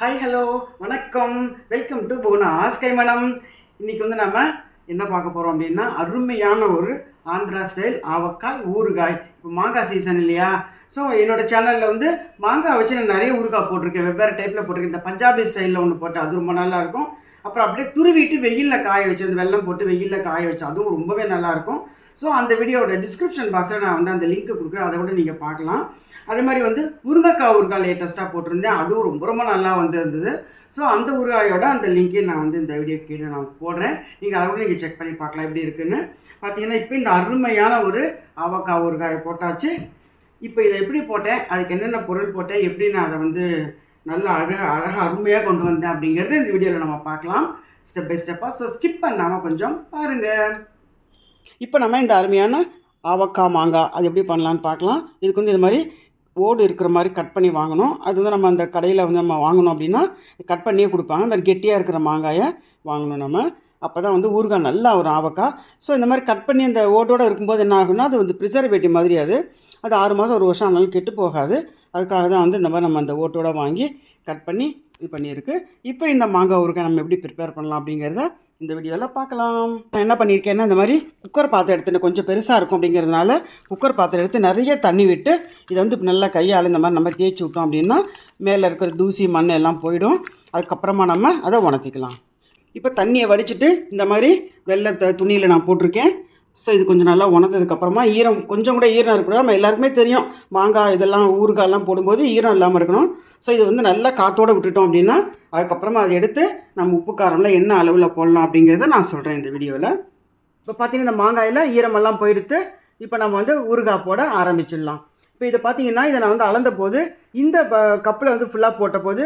Hi hello வணக்கம். Welcome to Bhuvana's Kaimanam இன்னைக்கு வந்து நம்ம என்ன பார்க்க போகிறோம் அப்படின்னா அருமையான ஒரு ஆந்திரா ஸ்டைல் ஆவக்காய் ஊறுகாய். இப்போ மாங்காய் சீசன் இல்லையா? ஸோ என்னோட சேனலில் வந்து மாங்காய் வச்சு நான் நிறைய ஊறுகாய் போட்டிருக்கேன். வெவ்வேறு டைப்பில் போட்டிருக்கேன். இந்த பஞ்சாபி ஸ்டைலில் ஒன்று போட்டு அது ரொம்ப நல்லாயிருக்கும் அப்புறம் அப்படியே துருவிட்டு வெயிலில் காய வச்சு அந்த வெல்லம் போட்டு வெயிலில் காய வச்சு அதுவும் ரொம்பவே நல்லாயிருக்கும் ஸோ அந்த வீடியோவோட டிஸ்கிரிப்ஷன் பாக்ஸில் நான் வந்து அந்த லிங்க் கொடுக்குறேன். அதை கூட நீங்கள் பார்க்கலாம். அதே மாதிரி வந்து முருங்கைக்காய் ஊறுகாய் லேட்டஸ்ட்டாக போட்டிருந்தேன். அதுவும் ரொம்ப ரொம்ப நல்லா வந்து இருந்தது ஸோ அந்த ஊறுகாயோட அந்த லிங்க்கையும் நான் வந்து இந்த வீடியோ கீழே நான் போடுறேன். நீங்கள் அதை கூட நீங்கள் செக் பண்ணி பார்க்கலாம் எப்படி இருக்குன்னு. பார்த்தீங்கன்னா இப்போ இந்த அருமையான ஒரு ஆவக்காய் ஊறுகாயை போட்டாச்சு. இப்போ இதை எப்படி போட்டேன்? அதுக்கு என்னென்ன பொருள் போட்டேன்? எப்படி நான் அதை வந்து நல்லா அழகாக அழகாக அருமையாக கொண்டு வந்தேன் அப்படிங்கிறது இந்த வீடியோவில் நம்ம பார்க்கலாம். ஸ்டெப் பை ஸ்டெப்பாக ஸோ ஸ்கிப் பண்ணாமல் கொஞ்சம் பாருங்கள் இப்போ நம்ம இந்த அருமையான ஆவக்காய் மாங்காய் அது எப்படி பண்ணலான்னு பார்க்கலாம். இதுக்கு வந்து இது மாதிரி ஓடு இருக்கிற மாதிரி கட் பண்ணி வாங்கணும். அது வந்து நம்ம அந்த கடையில் வந்து நம்ம வாங்கணும் அப்படின்னா கட் பண்ணியே கொடுப்பாங்க. இந்த மாதிரி கெட்டியாக இருக்கிற மாங்காயை வாங்கணும் நம்ம. அப்போ தான் வந்து ஊறுகாய் நல்லா ஒரு ஆவக்காய். ஸோ இந்த மாதிரி கட் பண்ணி அந்த ஓட்டோடு இருக்கும்போது என்ன ஆகும்னா அது வந்து ப்ரிசர்வேட்டிவ் மாதிரி அது. அது ஆறு மாதம் ஒரு வருஷம் ஆனாலும் கெட்டு போகாது. அதுக்காக தான் வந்து இந்த மாதிரி நம்ம அந்த ஓட்டோட வாங்கி கட் பண்ணி இது பண்ணியிருக்கு. இப்போ இந்த மாங்காய் ஊறுகாய் நம்ம எப்படி ப்ரிப்பேர் பண்ணலாம் அப்படிங்கிறத இந்த வீடியோவில் பார்க்கலாம். நான் என்ன பண்ணியிருக்கேன்னா இந்த மாதிரி குக்கர் பாத்திரம் எடுத்துட்டு கொஞ்சம் பெருசாக இருக்கும் அப்படிங்கிறதுனால குக்கர் பாத்திரம் எடுத்து நிறைய தண்ணி விட்டு இதை வந்து நல்லா கையால் இந்த மாதிரி நம்ம தேய்ச்சி விட்டோம் அப்படின்னா மேலே இருக்கிற தூசி மண் எல்லாம் போயிடும். அதுக்கப்புறமா நம்ம அதை உணர்த்திக்கலாம். இப்போ தண்ணியை வடிச்சிட்டு இந்த மாதிரி வெள்ளத்தை துணியில் நான் போட்டிருக்கேன். ஸோ இது கொஞ்சம் நல்லா உணர்ந்ததுக்கப்புறமா ஈரம் கொஞ்சம் கூட ஈரம் இருக்கக்கூடாது. நம்ம எல்லாருக்குமே தெரியும். மாங்காய் இதெல்லாம் ஊறுகாயெல்லாம் போடும்போது ஈரம் இல்லாமல் இருக்கணும். ஸோ இது வந்து நல்லா காற்றோடு விட்டுட்டோம் அப்படின்னா அதுக்கப்புறமா அதை எடுத்து நம்ம உப்பு காரம்லாம் என்ன அளவில் போடலாம் அப்படிங்கிறத நான் சொல்கிறேன் இந்த வீடியோவில் இப்போ பார்த்தீங்கன்னா இந்த மாங்காயில் ஈரமெல்லாம் போயிடுத்து இப்போ நம்ம வந்து ஊறுகாய் போட ஆரம்பிச்சிடலாம். இப்போ இதை பார்த்தீங்கன்னா இதை நான் வந்து அளந்த போது இந்த கப்பில் வந்து ஃபுல்லாக போட்ட போது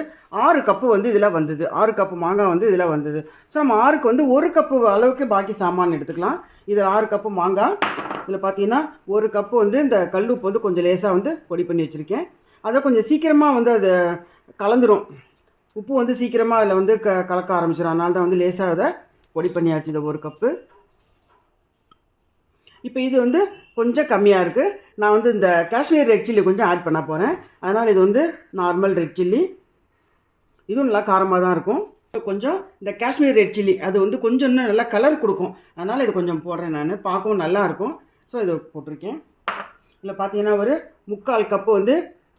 ஆறு கப்பு வந்து இதில் வந்தது. ஆறு கப்பு மாங்காய் வந்து இதில் வந்தது. ஸோ நம்ம ஆறுக்கு வந்து ஒரு கப்பு அளவுக்கு பாக்கி சாமான் எடுத்துக்கலாம். இதில் ஆறு கப்பு மாங்காய். இதில் பார்த்தீங்கன்னா ஒரு கப்பு வந்து இந்த கல்லுப்பு வந்து கொஞ்சம் லேசாக வந்து பொடி பண்ணி வச்சுருக்கேன். அதை கொஞ்சம் சீக்கிரமாக வந்து அது கலந்துரும். உப்பு வந்து சீக்கிரமாக அதில் வந்து க கலக்க ஆரம்பிச்சிடும் அதனால தான் வந்து லேசாக அதை பொடி பண்ணியாச்சு இதை ஒரு கப்பு. இப்போ இது வந்து கொஞ்சம் கம்மியாக இருக்குது நான் வந்து இந்த காஷ்மீர் ரெட் சில்லி கொஞ்சம் ஆட் பண்ண போகிறேன் அதனால் இது வந்து நார்மல் ரெட் சில்லி இதுவும் நல்லா காரமாக தான் இருக்கும். கொஞ்சம் இந்த காஷ்மீர் ரெட் சில்லி அது வந்து கொஞ்சம் இன்னும் நல்லா கலர் கொடுக்கும். அதனால் இது கொஞ்சம் போடுறேன் நான். பார்க்கவும் நல்லாயிருக்கும் ஸோ இதை போட்டிருக்கேன். இதில் பார்த்தீங்கன்னா ஒரு முக்கால் கப்பு வந்து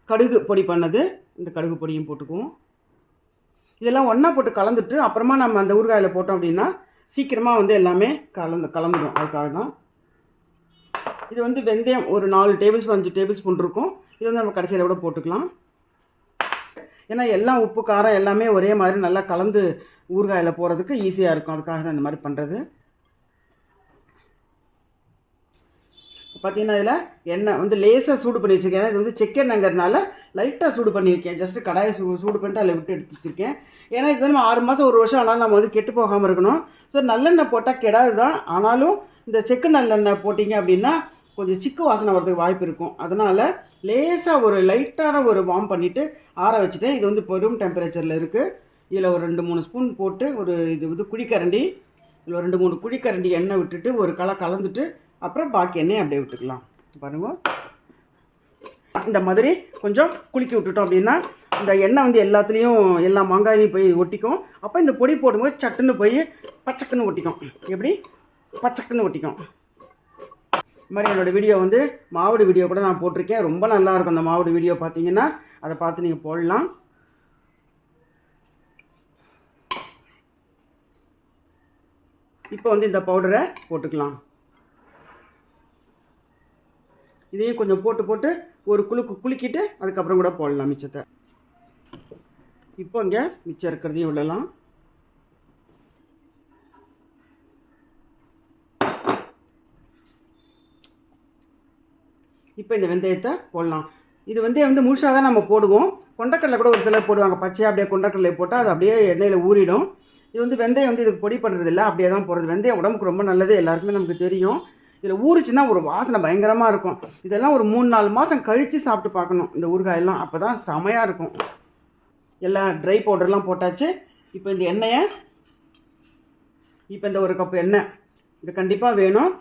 கடுகு பொடி பண்ணது. இந்த கடுகு பொடியும் போட்டுக்குவோம். இதெல்லாம் ஒன்றா போட்டு கலந்துட்டு அப்புறமா நம்ம அந்த ஊறுகாயில் போட்டோம் அப்படின்னா சீக்கிரமாக வந்து எல்லாமே கலந்து கலந்துடும். அதுக்காக தான் இது வந்து வெந்தயம் ஒரு நாலு டேபிள் ஸ்பூன் அஞ்சு டேபிள் ஸ்பூன் இருக்கும். இது வந்து நம்ம கடைசியில் கூட போட்டுக்கலாம். ஏன்னா எல்லாம் உப்பு காரம் எல்லாமே ஒரே மாதிரி நல்லா கலந்து ஊறுகாயில் போகிறதுக்கு ஈஸியாக இருக்கும். அதுக்காக தான் இந்த மாதிரி பண்ணுறது பார்த்தீங்கன்னா இதில் எண்ணெய் வந்து லேசாக சூடு பண்ணி வச்சுருக்கேன். ஏன்னா இது வந்து செக்கெண்ணங்கிறதுனால லைட்டாக சூடு பண்ணியிருக்கேன் ஜஸ்ட்டு கடாயை சூ சூடு பண்ணிட்டு அதில் விட்டு எடுத்து வச்சுருக்கேன். ஏன்னா இது நம்ம ஆறு மாதம் ஒரு வருஷம் ஆனாலும் நம்ம வந்து கெட்டு போகாமல் இருக்கணும். ஸோ நல்லெண்ணெய் போட்டால் கெடாது தான் ஆனாலும் இந்த செக்கு நல்லெண்ணெய் போட்டிங்க அப்படின்னா கொஞ்சம் சிக்கு வாசனை வரதுக்கு வாய்ப்பு இருக்கும். அதனால் லேசாக ஒரு லைட்டான ஒரு வார்ம் பண்ணிவிட்டு ஆற வச்சுட்டேன். இது வந்து பெரும் டெம்பரேச்சரில் இருக்குது இதில் ஒரு ரெண்டு மூணு ஸ்பூன் போட்டு ஒரு இது வந்து குழிக்கரண்டி இதில் ரெண்டு மூணு குழிக்கரண்டி எண்ணெய் விட்டுட்டு ஒரு களை கலந்துட்டு அப்புறம் பாக்கி எண்ணெய் அப்படியே விட்டுக்கலாம். பாருங்கள் இந்த மாதிரி கொஞ்சம் குலுக்கி விட்டுட்டோம் அப்படின்னா இந்த எண்ணெய் வந்து எல்லாத்துலேயும் எல்லா மாங்காயிலையும் போய் ஒட்டிக்கும். அப்போ இந்த பொடி போடும்போது சட்டுன்னு போய் பச்சக்குன்னு ஒட்டிக்கும். எப்படி? பச்சக்குன்னு ஒட்டிக்கும். இது மாதிரி என்னோடய வீடியோ வந்து மாவுடு வீடியோ கூட நான் போட்டிருக்கேன். ரொம்ப நல்லாயிருக்கும் அந்த மாவுடு வீடியோ பார்த்தீங்கன்னா. அதை பார்த்து நீங்கள் போடலாம். இப்போ வந்து இந்த பவுடரை போட்டுக்கலாம். இதையும் கொஞ்சம் போட்டு போட்டு ஒரு குலுக்கு குலுக்கிட்டு அதுக்கப்புறம் கூட போடலாம் மிச்சத்தை. இப்போ இங்கே மிச்சம் இருக்கிறதையும் விடலாம். இப்போ இந்த வெந்தயத்தை போடலாம். இது வந்து வந்து முழுசாக தான் நம்ம போடுவோம். கொண்டக்கடலை கூட ஒரு சிலர் போடுவாங்க. பச்சையாக அப்படியே கொண்டக்கடலை போட்டால் அது அப்படியே எண்ணெயில் ஊறிடும். இது வந்து வெந்தயம் வந்து இதுக்கு பொடி பண்ணுறது இல்லை அப்படியே தான் போடுறது. வெந்தயம் உடம்புக்கு ரொம்ப நல்லது. எல்லாருக்குமே நமக்கு தெரியும். இதில் ஊறிச்சுன்னா ஒரு வாசனை பயங்கரமாக இருக்கும். இதெல்லாம் ஒரு மூணு நாலு மாதம் கழித்து சாப்பிட்டு பார்க்கணும். இந்த ஊறுகாயெல்லாம் அப்போ தான் செமையாக இருக்கும். எல்லாம் ட்ரை பவுடர்லாம் போட்டாச்சு. இப்போ இந்த எண்ணெயை இப்போ இந்த ஒரு கப் எண்ணெய். இது கண்டிப்பாக வேணும்.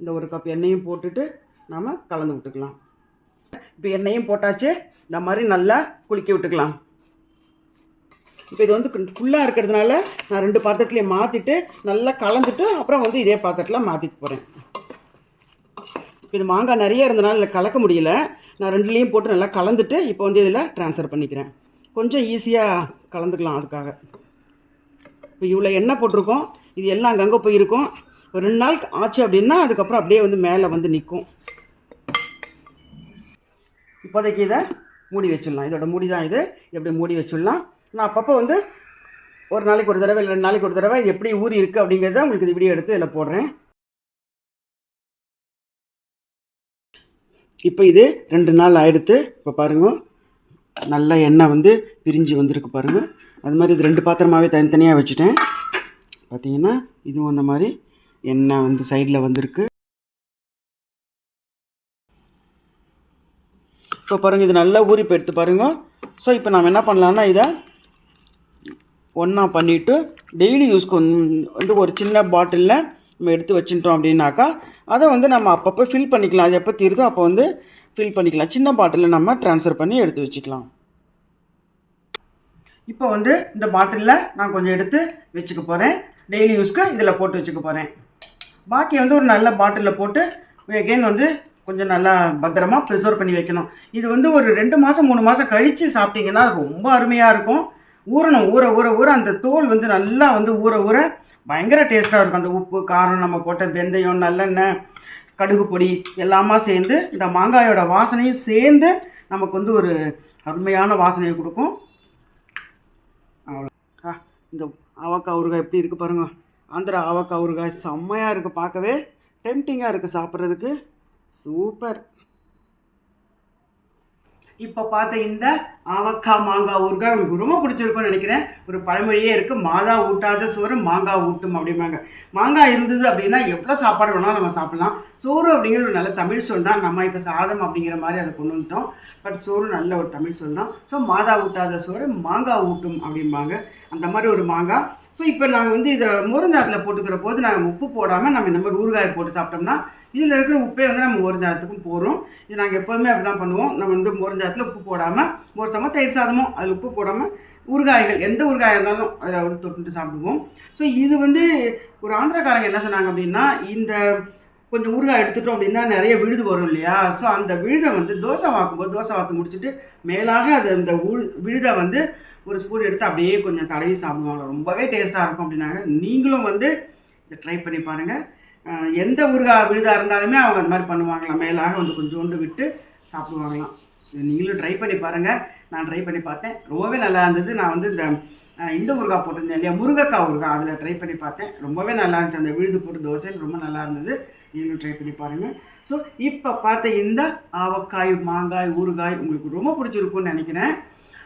இந்த ஒரு கப் எண்ணெயும் போட்டுட்டு நாம் கலந்து விட்டுக்கலாம். இப்போ எண்ணெயும் போட்டாச்சு. இந்த மாதிரி நல்லா குளிக்க விட்டுக்கலாம். இப்போ இது வந்து ஃபுல்லாக இருக்கிறதுனால நான் ரெண்டு பாத்திரத்துலேயே மாற்றிட்டு நல்லா கலந்துட்டு அப்புறம் வந்து இதே பாத்திரத்தில் மாற்றிட்டு போகிறேன் இது மாங்காய் நிறைய இருந்தனால இதில் கலக்க முடியல. நான் ரெண்டுலேயும் போட்டு நல்லா கலந்துட்டு இப்போ வந்து இதில் ட்ரான்ஸ்ஃபர் பண்ணிக்கிறேன். கொஞ்சம் ஈஸியாக கலந்துக்கலாம் அதுக்காக. இப்போ இவ்வளோ எண்ணெய் போட்டிருக்கோம். இது எல்லாம் அங்கங்கே போயிருக்கும் ஒரு ரெண்டு நாள் ஆச்சு அப்படின்னா அதுக்கப்புறம் அப்படியே வந்து மேலே வந்து நிற்கும். இப்போதைக்கு இதை மூடி வச்சிடலாம். இதோட மூடி தான் இது. எப்படி மூடி வச்சிடலாம். நான் அப்பப்போ வந்து ஒரு நாளைக்கு ஒரு தடவை இல்லை ரெண்டு நாளைக்கு ஒரு தடவை இது எப்படி ஊறி இருக்குது அப்படிங்கிறத உங்களுக்கு இது வீடியோ எடுத்து இதில் போடுறேன். இப்போ இது ரெண்டு நாள் ஆகிடுத்து இப்போ பாருங்க. நல்லா எண்ணெய் வந்து பிரிஞ்சு வந்திருக்கு பாருங்கள் அது மாதிரி இது ரெண்டு பாத்திரமாகவே தனித்தனியாக வச்சுட்டேன். பார்த்தீங்கன்னா இதுவும் அந்த மாதிரி எண்ணெய் வந்து சைடில் வந்திருக்கு. இப்போ பாருங்கள் இது நல்லா ஊறி போய் எடுத்து பாருங்கள் ஸோ இப்போ நம்ம என்ன பண்ணலான்னா இதை ஒன்றா பண்ணிவிட்டு டெய்லி யூஸ்க்கு வந்து ஒரு சின்ன பாட்டிலில் நம்ம எடுத்து வச்சுட்டோம் அப்படின்னாக்கா அதை வந்து நம்ம அப்பப்போ ஃபில் பண்ணிக்கலாம். அது எப்போ தீருதோ அப்போ வந்து ஃபில் பண்ணிக்கலாம். சின்ன பாட்டிலில் நம்ம ட்ரான்ஸ்ஃபர் பண்ணி எடுத்து வச்சுக்கலாம். இப்போ வந்து இந்த பாட்டிலில் நான் கொஞ்சம் எடுத்து வச்சுக்க போகிறேன் டெய்லி யூஸ்க்கு இதில் போட்டு வச்சுக்க போகிறேன் பாக்கி வந்து ஒரு நல்ல பாட்டிலில் போட்டு எகெயின் வந்து கொஞ்சம் நல்லா பத்திரமா ப்ரிசர்வ் பண்ணி வைக்கணும். இது வந்து ஒரு ரெண்டு மாதம் மூணு மாதம் கழித்து சாப்பிட்டிங்கன்னா ரொம்ப அருமையாக இருக்கும். ஊறணும் ஊற ஊற ஊற அந்த தோல் வந்து நல்லா வந்து ஊற ஊற பயங்கர டேஸ்ட்டாக இருக்கும். அந்த உப்பு காரம் நம்ம போட்ட வெந்தயம் நல்லெண்ணெய் கடுகு பொடி எல்லாமா சேர்ந்து இந்த மாங்காயோட வாசனையும் சேர்ந்து நமக்கு வந்து ஒரு அருமையான வாசனையை கொடுக்கும். அவ்வளோ ஆ இந்த ஆவக்காய் ஊறுகாய் எப்படி இருக்குது பாருங்கள் ஆந்திரா ஆவக்காய் ஊறுகாய் செம்மையாக இருக்குது பார்க்கவே. டெம்டிங்காக இருக்குது சாப்பிட்றதுக்கு. சூப்பர். இப்போ பார்த்த இந்த ஆவக்காய் மாங்காய் ஊறுகாய் உங்களுக்கு ரொம்ப பிடிச்சிருக்கும்னு நினைக்கிறேன். ஒரு பழமொழியே இருக்குது மாதா ஊட்டாத சோறு மாங்காய் ஊட்டும் அப்படிம்பாங்க. மாங்காய் இருந்தது அப்படின்னா எவ்வளோ சாப்பாடு வேணாலும் நம்ம சாப்பிட்லாம். சோறு அப்படிங்கிறது ஒரு நல்ல தமிழ் சொல் தான். நம்ம இப்போ சாதம் அப்படிங்கிற மாதிரி அதை கொண்டு வந்துட்டோம். பட் சோறு நல்ல ஒரு தமிழ் சொல் தான். ஸோ மாதா ஊட்டாத சோறு மாங்காய் ஊட்டும் அப்படிம்பாங்க. அந்த மாதிரி ஒரு மாங்காய். ஸோ இப்போ நாங்கள் வந்து இதை முருங்காத்தில் போட்டுக்கிற போது நாங்கள் உப்பு போடாமல் நம்ம இந்த மாதிரி ஊறுகாய் போட்டு சாப்பிட்டோம்னா இதில் இருக்கிற உப்பே வந்து நம்ம மோர்ஞ்சாதத்துக்கும் போகிறோம் இது நாங்கள் எப்போதுமே அப்படி தான் பண்ணுவோம். நம்ம வந்து மோர்ஞ்சாதத்தில் உப்பு போடாமல் மோர் சாதமோ தயிர் சாதமோ அதில் உப்பு போடாமல் ஊறுகாய்கள் எந்த ஊறுகாயாக இருந்தாலும் அதை வந்து தொட்டுட்டு சாப்பிடுவோம். ஸோ இது வந்து ஒரு ஆந்திரக்காரங்க என்ன சொன்னாங்க அப்படின்னா இந்த கொஞ்சம் ஊறுகாய் எடுத்துட்டோம் அப்படின்னா நிறைய விழுது வரும் இல்லையா? ஸோ அந்த விழுதை வந்து தோசை வாக்கும்போது தோசை வாக்கு முடிச்சுட்டு மேலாக அது அந்த உழு விழுதை வந்து ஒரு ஸ்பூன் எடுத்து அப்படியே கொஞ்சம் தடவி சாப்பிடுவாங்க. ரொம்பவே டேஸ்ட்டாக இருக்கும் அப்படின்னாங்க. நீங்களும் வந்து இதை ட்ரை பண்ணி பாருங்கள் எந்த ஊறுகாய் விழுதாக இருந்தாலுமே அவங்க அந்த மாதிரி பண்ணுவாங்களாம். மேலாக வந்து கொஞ்சோண்டு விட்டு சாப்பிடுவாங்களாம். நீங்களும் ட்ரை பண்ணி பாருங்கள் நான் ட்ரை பண்ணி பார்த்தேன். ரொம்பவே நல்லா இருந்தது. நான் வந்து இந்த இந்த ஊறுகாய் போட்டிருந்தேன் இல்லையா? முருங்கைக்காய் ஊறுகாய். அதில் ட்ரை பண்ணி பார்த்தேன். ரொம்பவே நல்லா இருந்துச்சு. அந்த விழுது போட்டு தோசையில் ரொம்ப நல்லா இருந்தது. நீங்களும் ட்ரை பண்ணி பாருங்கள் ஸோ இப்போ பார்த்த இந்த ஆவக்காய் மாங்காய் ஊறுகாய் உங்களுக்கு ரொம்ப பிடிச்சிருக்கும்னு நினைக்கிறேன்.